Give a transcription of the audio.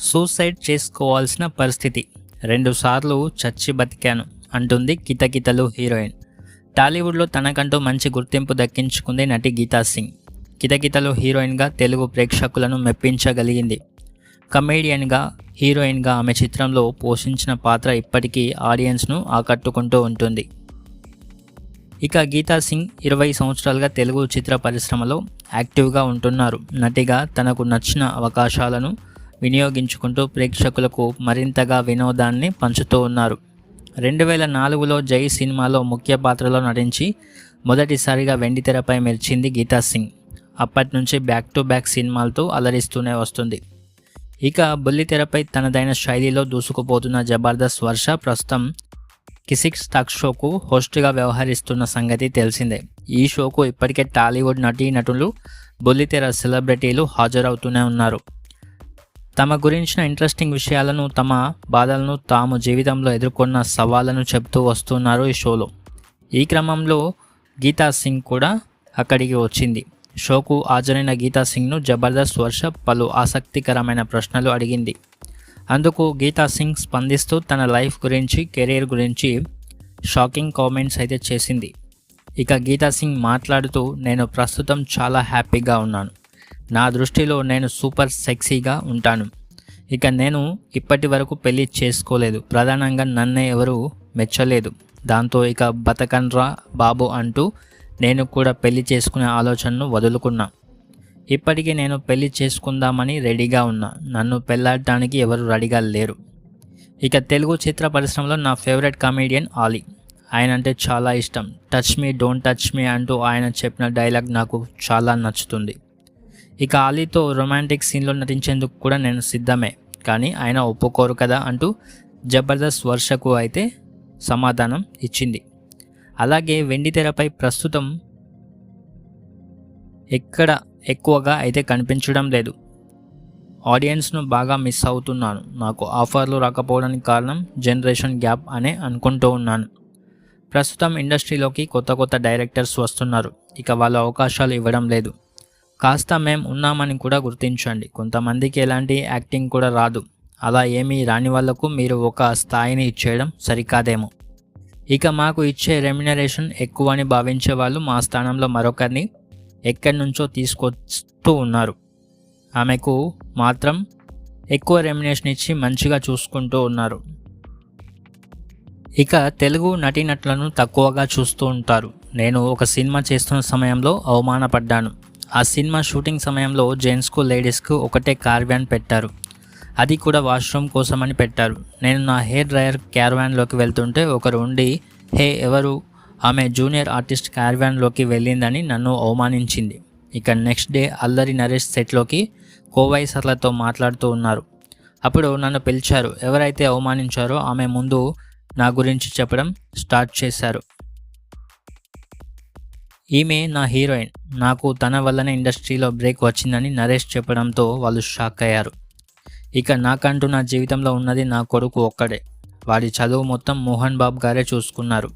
Suicide చేసుకోవాల్సిన పరిస్థితి. రెండుసార్లు చచ్చి బతికాను అంటుంది కితకితలు హీరోయిన్. టాలీవుడ్లో తనకంటూ మంచి గుర్తింపు దక్కించుకుంది నటి గీతా సింగ్. కితకితలు హీరోయిన్గా తెలుగు ప్రేక్షకులను మెప్పించగలిగింది. కమేడియన్గా హీరోయిన్గా ఆమె చిత్రంలో పోషించిన పాత్ర ఇప్పటికీ ఆడియన్స్ను ఆకట్టుకుంటూ ఉంటుంది. ఇక గీతా సింగ్ ఇరవై సంవత్సరాలుగా తెలుగు చిత్ర పరిశ్రమలో యాక్టివ్గా ఉంటున్నారు. నటిగా తనకు నచ్చిన అవకాశాలను వినియోగించుకుంటూ ప్రేక్షకులకు మరింతగా వినోదాన్ని పంచుతూ ఉన్నారు. రెండు వేల నాలుగులో జై సినిమాలో ముఖ్య పాత్రలో నటించి మొదటిసారిగా వెండితెరపై మెరిచింది గీతా సింగ్. అప్పటి నుంచి బ్యాక్ టు బ్యాక్ సినిమాలతో అలరిస్తూనే వస్తుంది. ఇక బుల్లితెరపై తనదైన శైలిలో దూసుకుపోతున్న జబర్దస్త్ వర్ష ప్రస్తుతం కిసిక్స్ టాక్ షోకు హోస్ట్గా వ్యవహరిస్తున్న సంగతి తెలిసిందే. ఈ షోకు ఇప్పటికే టాలీవుడ్ నటీ నటులు బుల్లితెర సెలబ్రిటీలు హాజరవుతూనే ఉన్నారు. తమ గురించిన ఇంట్రెస్టింగ్ విషయాలను తమ బాధలను తాము జీవితంలో ఎదుర్కొన్న సవాళ్ళను చెబుతూ వస్తున్నారు ఈ షోలో. ఈ క్రమంలో గీతా సింగ్ కూడా అక్కడికి వచ్చింది. షోకు హాజరైన గీతా సింగ్ను జబర్దస్త్ వర్ష పలు ఆసక్తికరమైన ప్రశ్నలు అడిగింది. అందుకు గీతా సింగ్ స్పందిస్తూ తన లైఫ్ గురించి కెరీర్ గురించి షాకింగ్ కామెంట్స్ అయితే చేసింది. ఇక గీతా సింగ్ మాట్లాడుతూ నేను ప్రస్తుతం చాలా హ్యాపీగా ఉన్నాను. నా దృష్టిలో నేను సూపర్ సెక్సీగా ఉంటాను. ఇక నేను ఇప్పటి వరకు పెళ్ళి చేసుకోలేదు. ప్రధానంగా నన్నే ఎవరు మెచ్చలేదు. దాంతో ఇక బతకన్రా బాబు అంటూ నేను కూడా పెళ్ళి చేసుకునే ఆలోచనను వదులుకున్నా. ఇప్పటికీ నేను పెళ్ళి చేసుకుందామని రెడీగా ఉన్నా. నన్ను పెళ్ళాడటానికి ఎవరు రెడీగా లేరు. ఇక తెలుగు చిత్ర పరిశ్రమలో నా ఫేవరెట్ కామెడియన్ ఆలీ. ఆయన అంటే చాలా ఇష్టం. Touch me don't touch me అంటూ ఆయన చెప్పిన డైలాగ్ నాకు చాలా నచ్చుతుంది. ఇక ఆలీతో రొమాంటిక్ సీన్లో నటించేందుకు కూడా నేను సిద్ధమే. కానీ ఆయన ఒప్పుకోరు కదా అంటూ జబర్దస్త్ వర్షకు అయితే సమాధానం ఇచ్చింది. అలాగే వెండి తెరపై ప్రస్తుతం ఎక్కడ ఎక్కువగా అయితే కనిపించడం లేదు. ఆడియన్స్ను బాగా మిస్ అవుతున్నాను. నాకు ఆఫర్లు రాకపోవడానికి కారణం జనరేషన్ గ్యాప్ అనే అనుకుంటూ ఉన్నాను. ప్రస్తుతం ఇండస్ట్రీలోకి కొత్త కొత్త డైరెక్టర్స్ వస్తున్నారు. ఇక వాళ్ళ అవకాశాలు ఇవ్వడం లేదు. కాస్త మేం ఉన్నామని కూడా గుర్తించండి. కొంతమందికి ఎలాంటి యాక్టింగ్ కూడా రాదు. అలా ఏమీ రాని వాళ్ళకు మీరు ఒక స్థాయిని ఇచ్చేయడం సరికాదేమో. ఇక మాకు ఇచ్చే రెమ్యునరేషన్ ఎక్కువ అని భావించే వాళ్ళు మా స్థానంలో మరొకరిని ఎక్కడి నుంచో తీసుకొస్తూ ఉన్నారు. ఆమెకు మాత్రం ఎక్కువ రెమ్యునేషన్ ఇచ్చి మంచిగా చూసుకుంటూ ఉన్నారు. ఇక తెలుగు నటీనటులను తక్కువగా చూస్తూ ఉంటారు. నేను ఒక సినిమా చేస్తున్న సమయంలో అవమానపడ్డాను. ఆ సినిమా షూటింగ్ సమయంలో జెంట్స్కు లేడీస్కు ఒకటే కార్వ్యాన్ పెట్టారు. అది కూడా వాష్రూమ్ కోసమని పెట్టారు. నేను నా హెయిర్ డ్రయర్ క్యార్వాన్లోకి వెళ్తుంటే ఒకరు ఉండి హే ఎవరు? ఆమె జూనియర్ ఆర్టిస్ట్ క్యార్వాన్లోకి వెళ్ళిందని నన్ను అవమానించింది. ఇక నెక్స్ట్ డే అల్లరి నరేష్ సెట్లోకి కోవైసర్లతో మాట్లాడుతూ ఉన్నారు. అప్పుడు నన్ను పిలిచారు ఎవరైతే అవమానించారో ఆమె ముందు నా గురించి చెప్పడం స్టార్ట్ చేశారు. ఈమె నా హీరోయిన్. నాకు తన వల్లనే ఇండస్ట్రీలో బ్రేక్ వచ్చిందని నరేష్ చెప్పడంతో వాళ్ళు షాక్ అయ్యారు. ఇక నాకంటూ నా జీవితంలో ఉన్నది నా కొడుకు ఒక్కడే. వాడి చదువు మొత్తం మోహన్ బాబు గారే చూసుకున్నారు.